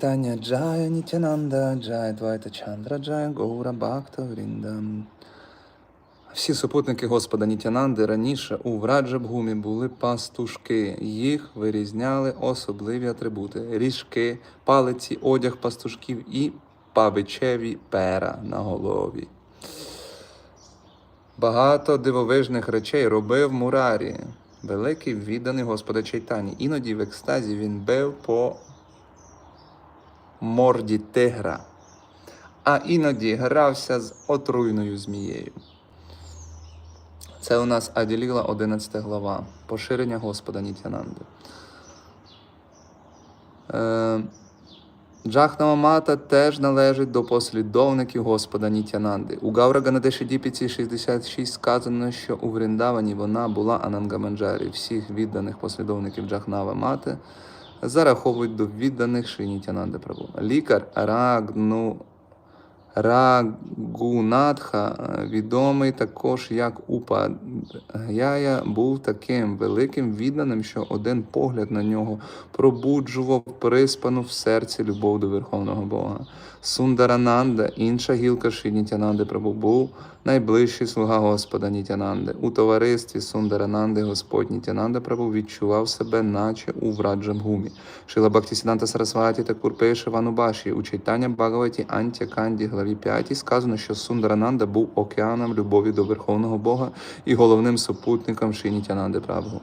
Чайтання Джая Нітянанда, Джая Двайта Чандра, Джая Гоура Бхакта Вріндам. Всі супутники Господа Нітянанди раніше у Враджабгумі були пастушки. Їх вирізняли особливі атрибути: ріжки, палиці, одяг пастушків і павичеві пера на голові. Багато дивовижних речей робив Мурарі, великий відданий Господа Чайтані. Іноді в екстазі він бив по морді тигра, а іноді грався з отруйною змією. Це у нас Аділіла, 11 глава, поширення Господа Нітянанди. Е, Джахнава Мата теж належить до послідовників Господа Нітянанди. У Гаура Ганадешидіпіці 66 сказано, що у Вріндавані вона була Анангаманджарі. Всіх відданих послідовників Джахнава Мати зараховують до відданих Шрі Нітянанди Прабу. Лікар Рагну Рагунатха, е, відомий також як Упадгяя, був таким великим відданим, що один погляд на нього пробуджував приспану в серці любов до Верховного Бога. Сундарананда, інша гілка Шрі Нітянанди Прабу, був найближчий слуга Господа Нітянанди. У товаристві Сундарананди Господь Нітянанда Прабу відчував себе, наче у Враджамгумі. Шила Бхактісіданта Сарасваті та Курпейши Ванубаші. У читання Бхагаваті Антя Канді, главі 5 сказано, що Сундарананда був океаном любові до Верховного Бога і головним супутником Шинітянанди Нітянанди Прабу.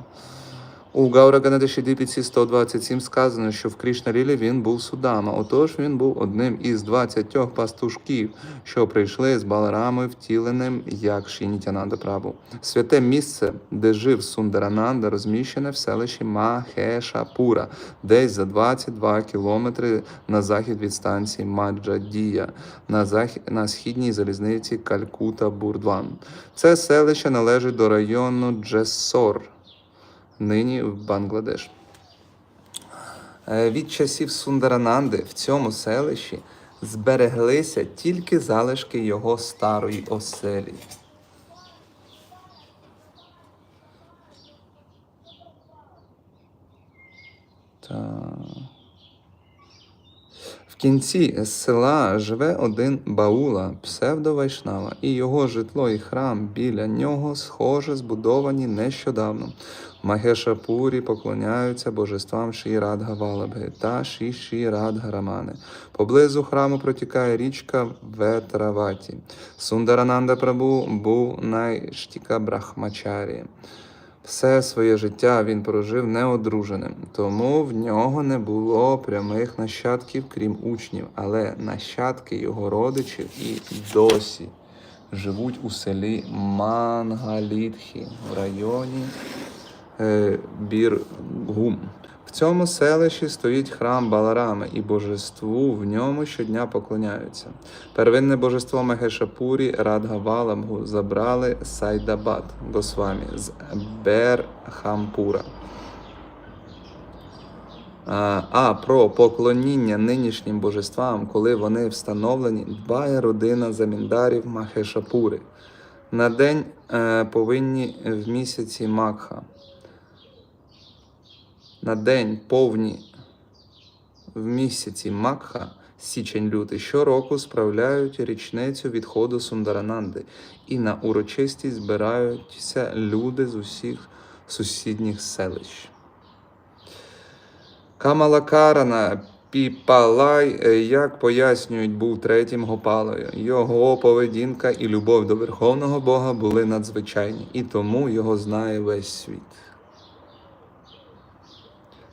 У Гаура Ганадешідипіці 127 сказано, що в Крішнарілі він був судама. Отож він був одним із 20 пастушків, що прийшли з Баларамою втіленим як Шінітянанда Прабу. Святе місце, де жив Сундарананда, розміщене в селищі Махешапура, десь за 22 кілометри на захід від станції Маджадія, на, захід, на східній залізниці Калькута Бурдван. Це селище належить до району Джесор нині в Бангладеш. Е, Від часів Сундарананди в цьому селищі збереглися тільки залишки його старої оселі. Так. Кінці села живе один Баула, псевдовайшнава, і його житло і храм біля нього схоже збудовані нещодавно. Магешапурі поклоняються божествам Ші Радга Валабги та Ші Ші Радга Рамани. Поблизу храму протікає річка Ветраваті. Сундарананда Прабу був найштіка Брахмачарі. Все своє життя він прожив неодруженим, тому в нього не було прямих нащадків, крім учнів, але нащадки його родичів і досі живуть у селі Мангалітхі в районі е, Біргум. В цьому селищі стоїть храм Баларами, і божеству в ньому щодня поклоняються. Первинне божество Мехешапурі Радгаваламгу забрали Сайдабад Госвамі з Берхампура. А, а про поклоніння нинішнім божествам, коли вони встановлені, дбає родина заміндарів Махешапури. На день е, повинні в місяці Макха. На день повні в місяці Макха, січень-лютий, щороку справляють річницю відходу Сундарананди, і на урочистість збираються люди з усіх сусідніх селищ. Камалакарана Піпалай, е, як пояснюють, був третім Гопалою. Його поведінка і любов до Верховного Бога були надзвичайні, і тому його знає весь світ.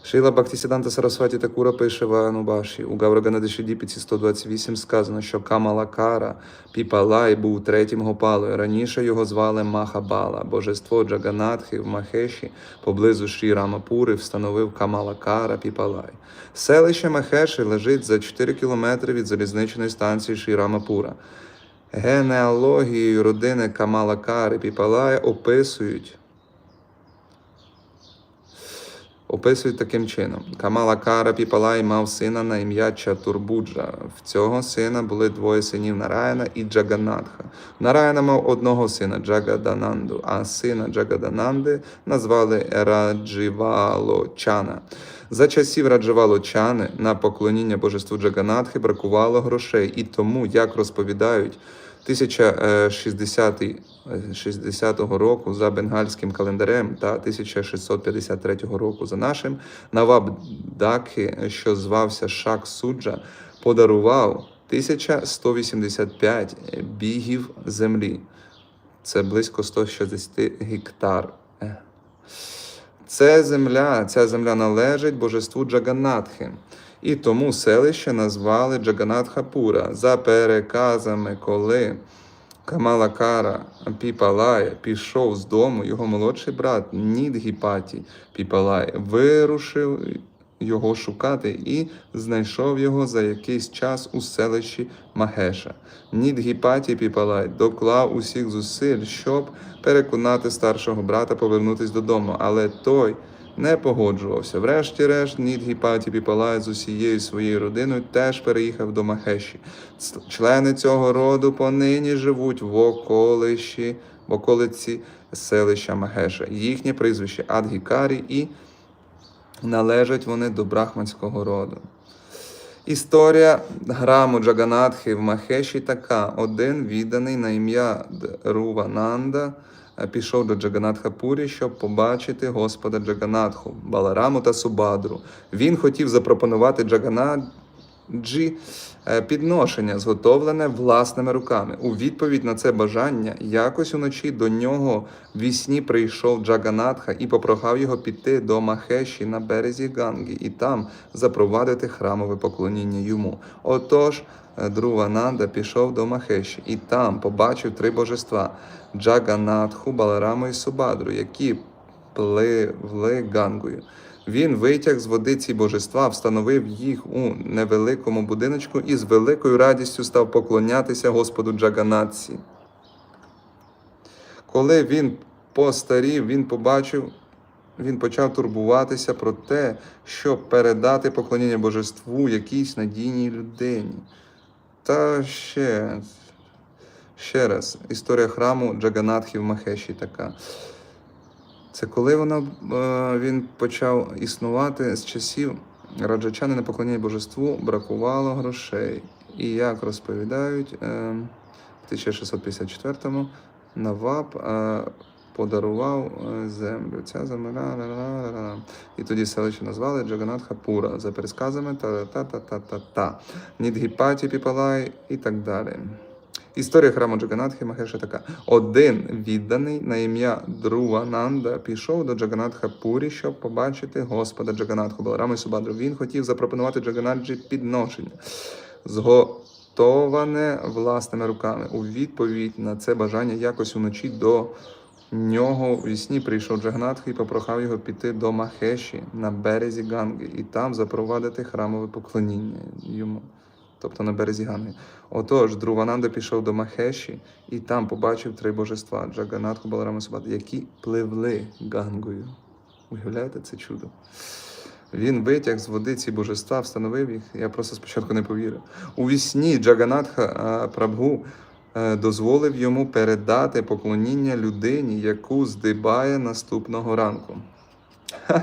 Шейла Бхактісіданта Сарасваті Такура пише в Анубаші. У Гавраганадишидіпіці 128 сказано, що Камалакара Піпалай був третім Гопалою. Раніше його звали Махабала. Божество Джаганатхи в Махеші поблизу Шрі Рамапури встановив Камалакара Піпалай. Селище Махеші лежить за 4 кілометри від залізничної станції Шрі Рамапура. Генеалогією родини Камалакари Піпалая описують. Описують таким чином: Камала Кара Піпалай мав сина на ім'я Чатурбуджа. В цього сина були двоє синів Нараяна і Джаганатха. Нараяна мав одного сина Джагадананду, а сина Джагадананди назвали Радживалочана. За часів Раджавалочани на поклоніння божеству Джаганатхи бракувало грошей, і тому, як розповідають, 1060 60 року за бенгальським календарем та 1653 року за нашим Наваб Дакхи, що звався Шак Суджа, подарував 1185 бігів землі. Це близько 160 гектар. Це земля, ця земля належить божеству Джаганатхи. І тому селище назвали Джаганатхапура за переказами, коли Камалакара Піпалай пішов з дому, його молодший брат Нідгіпаті Піпалай вирушив його шукати і знайшов його за якийсь час у селищі Магеша. Нідгіпаті Піпалай доклав усіх зусиль, щоб переконати старшого брата повернутись додому, але той не погоджувався. Врешті-решт, Нідгіпаті Піпалай з усією своєю родиною теж переїхав до Махеші. Члени цього роду понині живуть в околищі, в околиці селища Махеша. Їхнє прізвище Адгікарі і належать вони до брахманського роду. Історія граму Джаганатхи в Махеші така: один відданий на ім'я Рувананда пішов до Джаганатхапурі, щоб побачити Господа Джаганатху, Балараму та Субадру. Він хотів запропонувати Джаганаджі е, підношення, зготовлене власними руками. У відповідь на це бажання якось уночі до нього вісні прийшов Джаганатха і попрохав його піти до Махеші на березі Ганги і там запровадити храмове поклоніння йому. Отож, е, Друвананда пішов до Махеші і там побачив три божества Джаганатху, Балараму і Субадру, які пливли Гангою. Він витяг з води ці божества, встановив їх у невеликому будиночку і з великою радістю став поклонятися Господу Джаганатсі. Коли він постарів, він побачив, він почав турбуватися про те, щоб передати поклоніння божеству якійсь надійній людині. Та ще, ще раз, історія храму Джаганатхи в Махеші така. Це коли вона, е, він почав існувати з часів раджачани на поклоніння божеству бракувало грошей. І як розповідають, е, в 1654-му Наваб е, подарував землю. Ця земля. І тоді селище назвали Джаганатхапура за пересказами та-та-та-та-та-та. Нідгіпаті Піпалай і так далі. Історія храму Джаганатхи Махеша така: один відданий на ім'я Друвананда пішов до Джаганатха Пурі, щоб побачити Господа Джаганатху Баларами Субадру. Він хотів запропонувати Джаганаджі підношення, зготоване власними руками. У відповідь на це бажання якось уночі до нього в сні прийшов Джаганатха і попрохав його піти до Махеші на березі Ганги і там запровадити храмове поклоніння йому тобто на березі Ганги. Отож, Друвананда пішов до Махеші і там побачив три божества Джаганатху, Баларама Субат, які пливли Гангою. Уявляєте це чудо? Він витяг з води ці божества, встановив їх. Я просто спочатку не повірив. У вісні Джаганатха Прабгу е, дозволив йому передати поклоніння людині, яку здибає наступного ранку. Ха!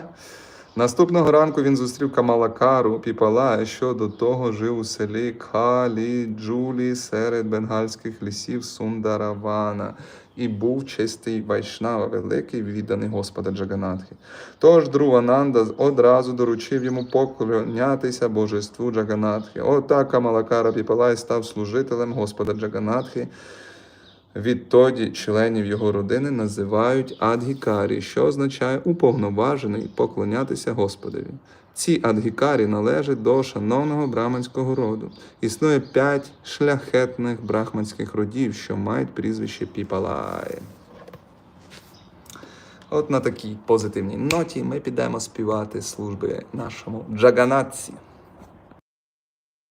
Наступного ранку він зустрів Камалакару Піпала, що до того жив у селі Калі Джулі серед бенгальських лісів Сундаравана і був чистий вайшнава, великий відданий Господа Джаганатхи. Тож Друвананда одразу доручив йому поклонятися божеству Джаганатхи. Отак Камалакара Піпалай став служителем Господа Джаганатхи. Відтоді членів його родини називають адгікарі, що означає уповноважений поклонятися Господові. Ці адгікарі належать до шановного браманського роду. Існує п'ять шляхетних брахманських родів, що мають прізвище Піпалай. От на такій позитивній ноті ми підемо співати служби нашому Джаганатці.